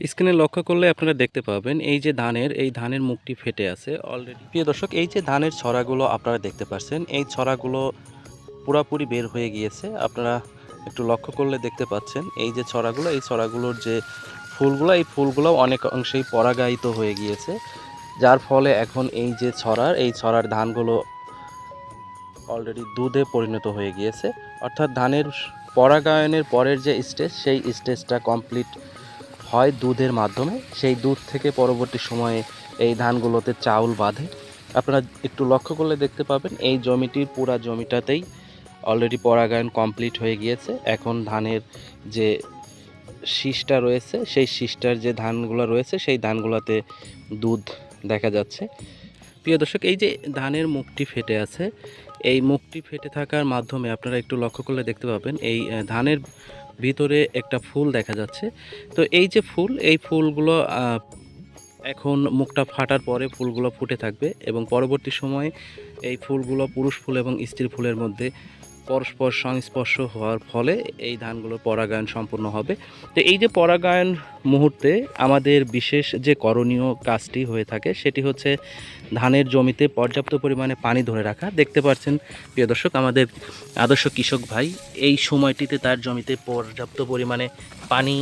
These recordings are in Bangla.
স্ক্রিনে লক্ষ্য করলে আপনারা দেখতে পাবেন, এই যে ধানের, এই ধানের মুখটি ফেটে আছে অলরেডি প্রিয় দর্শক, এই যে ধানের ছড়াগুলো আপনারা দেখতে পাচ্ছেন, এই ছড়াগুলো পুরাপুরি বের হয়ে গিয়েছে। আপনারা একটু লক্ষ্য করলে দেখতে পাচ্ছেন, এই যে ছড়াগুলো, এই ছড়াগুলোর যে ফুলগুলো, এই ফুলগুলো অনেক অংশেই পরাগায়িত হয়ে গিয়েছে। যার ফলে এখন এই যে ছড়ার, এই ছড়ার ধানগুলো অলরেডি দুধে পরিণত হয়ে গিয়েছে। অর্থাৎ ধানের পরাগায়নের পরের যে স্টেজ সেই স্টেজটা কমপ্লিট হয় দুধের মাধ্যমে, সেই দুধ থেকে পরবর্তী সময়ে এই ধানগুলোতে চাউল বাঁধে। আপনারা একটু লক্ষ্য করলে দেখতে পাবেন, এই জমিটির পুরা জমিটাতেই অলরেডি পরাগায়ন কমপ্লিট হয়ে গিয়েছে। এখন ধানের যে শীষটা রয়েছে, সেই শীষটার যে ধানগুলো রয়েছে, সেই ধানগুলোতে দুধ দেখা যাচ্ছে। প্রিয় দর্শক, এই যে ধানের মুখটি ফেটে আছে, এই মুখটি ফেটে থাকার মাধ্যমে আপনারা একটু লক্ষ্য করলে দেখতে পাবেন, এই ধানের ভিতরে একটা ফুল দেখা যাচ্ছে। তো এই যে ফুল, এই ফুলগুলো এখন মুখটা ফাটার পরে ফুলগুলো ফুটে থাকবে এবং পরবর্তী সময়ে এই ফুলগুলো পুরুষ ফুল এবং স্ত্রী ফুলের মধ্যে পরস্পর সংস্পর্শ হওয়ার ফলে এই ধানগুলোর পরাগায়ন সম্পূর্ণ হবে। তো এই যে পরাগায়ন মুহূর্তে আমাদের বিশেষ যে করণীয় কাজটি হয়ে থাকে, সেটি হচ্ছে ধানের জমিতে পর্যাপ্ত পরিমাণে পানি ধরে রাখা। দেখতে পাচ্ছেন, প্রিয় দর্শক, আমাদের আদর্শ কৃষক ভাই এই সময়টিতে তার জমিতে পর্যাপ্ত পরিমাণে পানি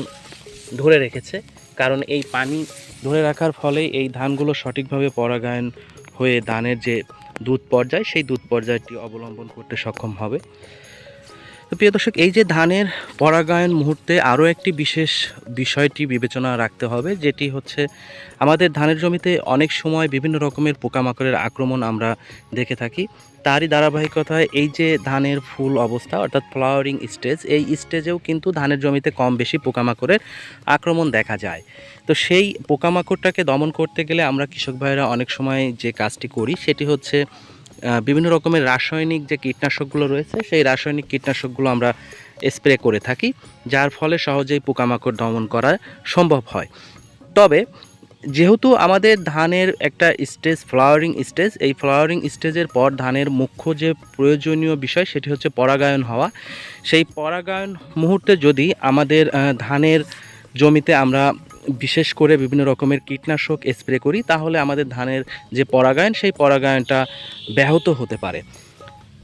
ধরে রেখেছে। কারণ এই পানি ধরে রাখার ফলে এই ধানগুলো সঠিকভাবে পরাগায়ন হয়ে ধানের যে দুধ পর্যায়, সেই দুধ পর্যায়টি অবলম্বন করতে সক্ষম হবে। তো প্রিয় দর্শক, এই যে ধানের পরাগায়ন মুহূর্তে আরও একটি বিশেষ বিষয়টি বিবেচনা রাখতে হবে, যেটি হচ্ছে আমাদের ধানের জমিতে অনেক সময় বিভিন্ন রকমের পোকামাকড়ের আক্রমণ আমরা দেখে থাকি। তারই ধারাবাহিকতায় এই যে ধানের ফুল অবস্থা, অর্থাৎ ফ্লাওয়ারিং স্টেজ এই স্টেজেও কিন্তু ধানের জমিতে কম বেশি পোকামাকড়ের আক্রমণ দেখা যায়। তো সেই পোকামাকড়টাকে দমন করতে গেলে আমরা কৃষক ভাইরা অনেক সময় যে কাজটি করি সেটি হচ্ছে বিভিন্ন রকমের রাসায়নিক যে কীটনাশকগুলো রয়েছে সেই রাসায়নিক কীটনাশকগুলো আমরা স্প্রে করে থাকি, যার ফলে সহজেই পোকামাকড় দমন করা সম্ভব হয়। তবে যেহেতু আমাদের ধানের একটা স্টেজ ফ্লাওয়ারিং স্টেজ এই ফ্লাওয়ারিং স্টেজের পর ধানের মুখ্য যে প্রয়োজনীয় বিষয় সেটি হচ্ছে পরাগায়ন হওয়া। সেই পরাগায়ন মুহূর্তে যদি আমাদের ধানের জমিতে আমরা বিশেষ করে বিভিন্ন রকমের কীটনাশক স্প্রে করি, তাহলে আমাদের ধানের যে পরাগায়ন, সেই পরাগায়নটা ব্যাহত হতে পারে।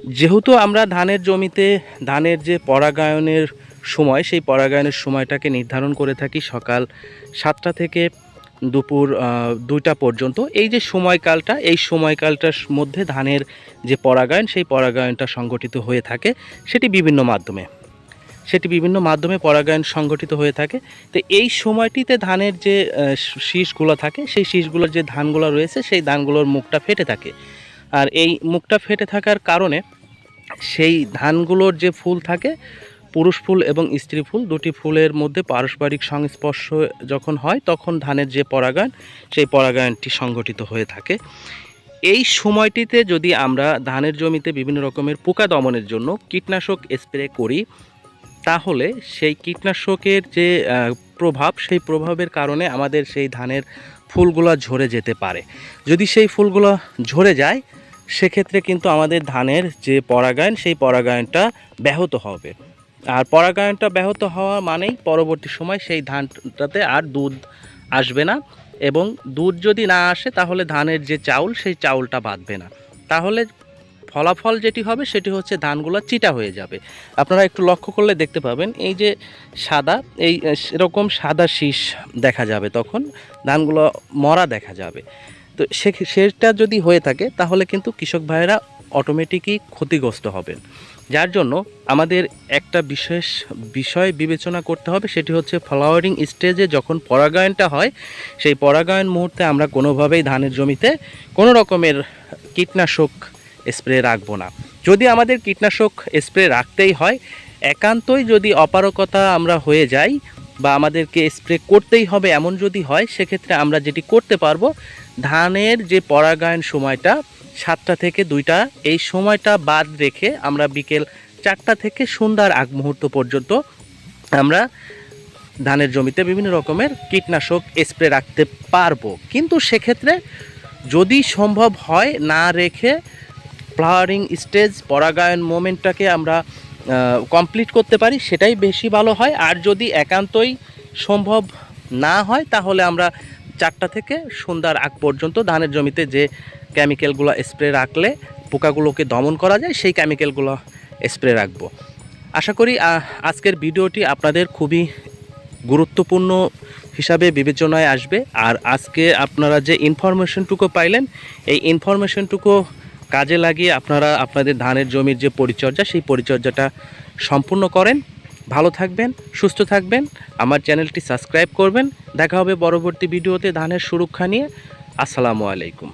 যেহেতু আমরা ধানের জমিতে ধানের যে পরাগায়নের সময়, সেই পরাগায়নের সময়টাকে নির্ধারণ করে থাকি সকাল সাতটা থেকে দুপুর দুইটা পর্যন্ত। এই যে সময়কালটা, এই সময়কালটার মধ্যে ধানের যে পরাগায়ন, সেই পরাগায়নটা সংগঠিত হয়ে থাকে। সেটি বিভিন্ন মাধ্যমে। সেটি বিভিন্ন মাধ্যমে পরাগায়ন সংগঠিত হয়ে থাকে। তো এই সময়টিতে ধানের যে শীষগুলো থাকে, সেই শীষগুলোর যে ধানগুলো রয়েছে, সেই ধানগুলোর মুখটা ফেটে থাকে। আর এই মুখটা ফেটে থাকার কারণে সেই ধানগুলোর যে ফুল থাকে পুরুষ ফুল এবং স্ত্রী ফুল, দুটি ফুলের মধ্যে পারস্পরিক সংস্পর্শ যখন হয়, তখন ধানের যে পরাগায়ন, সেই পরাগায়নটি সংগঠিত হয়ে থাকে। এই সময়টিতে যদি আমরা ধানের জমিতে বিভিন্ন রকমের পোকা দমনের জন্য কীটনাশক স্প্রে করি, তাহলে সেই কীটনাশকের যে প্রভাব, সেই প্রভাবের কারণে আমাদের সেই ধানের ফুলগুলো ঝরে যেতে পারে। যদি সেই ফুলগুলো ঝরে যায়, সেক্ষেত্রে কিন্তু আমাদের ধানের যে পরাগায়ন, সেই পরাগায়নটা ব্যাহত হবে। আর পরাগায়নটা ব্যাহত হওয়া মানেই পরবর্তী সময় সেই ধানটাতে আর দুধ আসবে না এবং দুধ যদি না আসে তাহলে ধানের যে চাউল সেই চাউলটা বাঁধবে না। তাহলে ফলাফল যেটি হবে সেটি হচ্ছে ধানগুলো চিটা হয়ে যাবে। আপনারা একটু লক্ষ্য করলে দেখতে পাবেন এই যে সাদা এই আহ, সেরকম সাদা শীষ দেখা যাবে তখন ধানগুলো মরা দেখা যাবে। তো সে সেটা যদি হয়ে থাকে তাহলে কিন্তু কৃষক ভাইয়েরা অটোমেটিকই ক্ষতিগ্রস্ত হবেন। যার জন্য আমাদের একটা বিশেষ বিষয় বিবেচনা করতে হবে, সেটি হচ্ছে ফ্লাওয়ারিং স্টেজে যখন পরাগায়নটা হয়, সেই পরাগায়ন মুহূর্তে আমরা কোনোভাবেই ধানের জমিতে কোনো রকমের কীটনাশক স্প্রে রাখব না। যদি আমাদের কীটনাশক স্প্রে রাখতেই হয়, একান্তই যদি অপারকতা আমরা হয়ে যাই বা আমাদেরকে স্প্রে করতেই হবে এমন যদি হয়, সেক্ষেত্রে আমরা যেটি করতে পারব, ধানের যে পরাগায়ন সময়টা সাতটা থেকে দুইটা। এই সময়টা বাদ রেখে আমরা বিকেল চারটা থেকে সন্ধ্যার আগ মুহূর্ত পর্যন্ত আমরা ধানের জমিতে বিভিন্ন রকমের কীটনাশক স্প্রে রাখতে পারব। কিন্তু সেক্ষেত্রে যদি সম্ভব হয়, না রেখে ফ্লাওয়ারিং স্টেজ পরাগায়ন মোমেন্টটাকে আমরা কমপ্লিট করতে পারি, সেটাই বেশি ভালো হয়। আর যদি একান্তই সম্ভব না হয়, তাহলে আমরা চারটা থেকে সন্ধ্যার আগ পর্যন্ত ধানের জমিতে যে কেমিক্যালগুলো স্প্রে রাখলে পোকাগুলোকে দমন করা যায়, সেই কেমিক্যালগুলো স্প্রে রাখব। আশা করি আজকের ভিডিওটি আপনাদের খুবই গুরুত্বপূর্ণ হিসাবে বিবেচনায় আসবে। আর আজকে আপনারা যে ইনফরমেশনটুকু পাইলেন, এই ইনফরমেশনটুকু কাজে লাগিয়ে আপনারা আপনাদের ধানের জমির যে পরিচর্যা, সেই পরিচর্যাটা সম্পূর্ণ করেন। ভালো থাকবেন, সুস্থ থাকবেন। আমার চ্যানেলটি সাবস্ক্রাইব করবেন। দেখা হবে পরবর্তী ভিডিওতে ধানের সুরক্ষা নিয়ে। আসসালামু আলাইকুম।